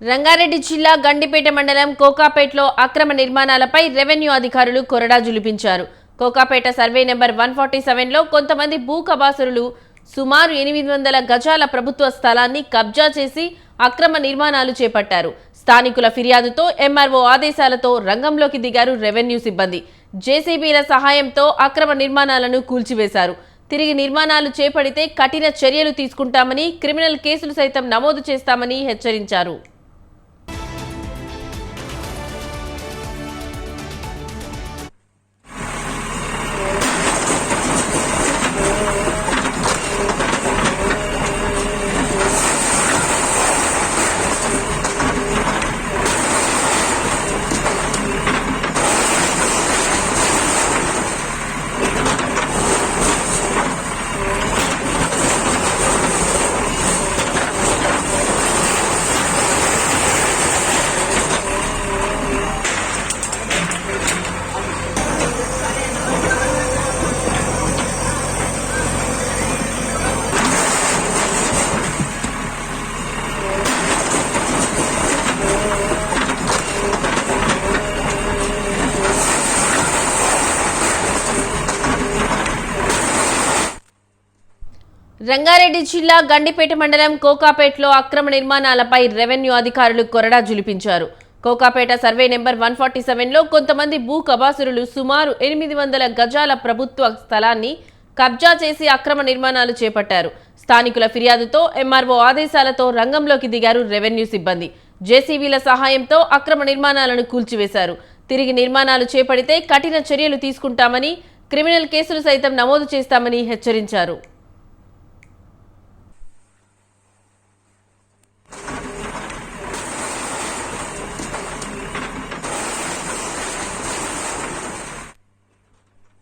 రంగారెడ్డి జిల్లా గండిపేట మండలం కోకాపేటలో అక్రమ నిర్మాణాలపై రెవెన్యూ అధికారులు కొరడా జులిపించారు. Kokapet survey number one forty సెవెన్లో కొంతమంది భూ కబాసురులు సుమారు ఎనిమిది వందల గజాల ప్రభుత్వ స్థలాన్ని కబ్జా చేసి అక్రమ నిర్మాణాలు చేపట్టారు. స్థానికుల ఫిర్యాదుతో ఎంఆర్ఓ ఆదేశాలతో రంగంలోకి దిగారు రెవెన్యూ సిబ్బంది. జేసీబీల సహాయంతో అక్రమ నిర్మాణాలను కూల్చివేశారు. తిరిగి నిర్మాణాలు చేపడితే కఠిన చర్యలు తీసుకుంటామని క్రిమినల్ కేసులు సైతం నమోదు చేస్తామని హెచ్చరించారు. రంగారెడ్డి జిల్లా గండిపేట మండలం కోకాపేటలో అక్రమ నిర్మాణాలపై రెవెన్యూ అధికారులు కొరడా జులిపించారు. Kokapet survey number one forty సెవెన్లో కొంతమంది భూ కబాసురులు సుమారు ఎనిమిది వందల గజాల ప్రభుత్వ స్థలాన్ని కబ్జా చేసి అక్రమ నిర్మాణాలు చేపట్టారు. స్థానికుల ఫిర్యాదుతో ఎంఆర్ఓ ఆదేశాలతో రంగంలోకి దిగారు రెవెన్యూ సిబ్బంది. జేసీబీల సహాయంతో అక్రమ నిర్మాణాలను కూల్చివేశారు. తిరిగి నిర్మాణాలు చేపడితే కఠిన చర్యలు తీసుకుంటామని క్రిమినల్ కేసులు సైతం నమోదు చేస్తామని హెచ్చరించారు.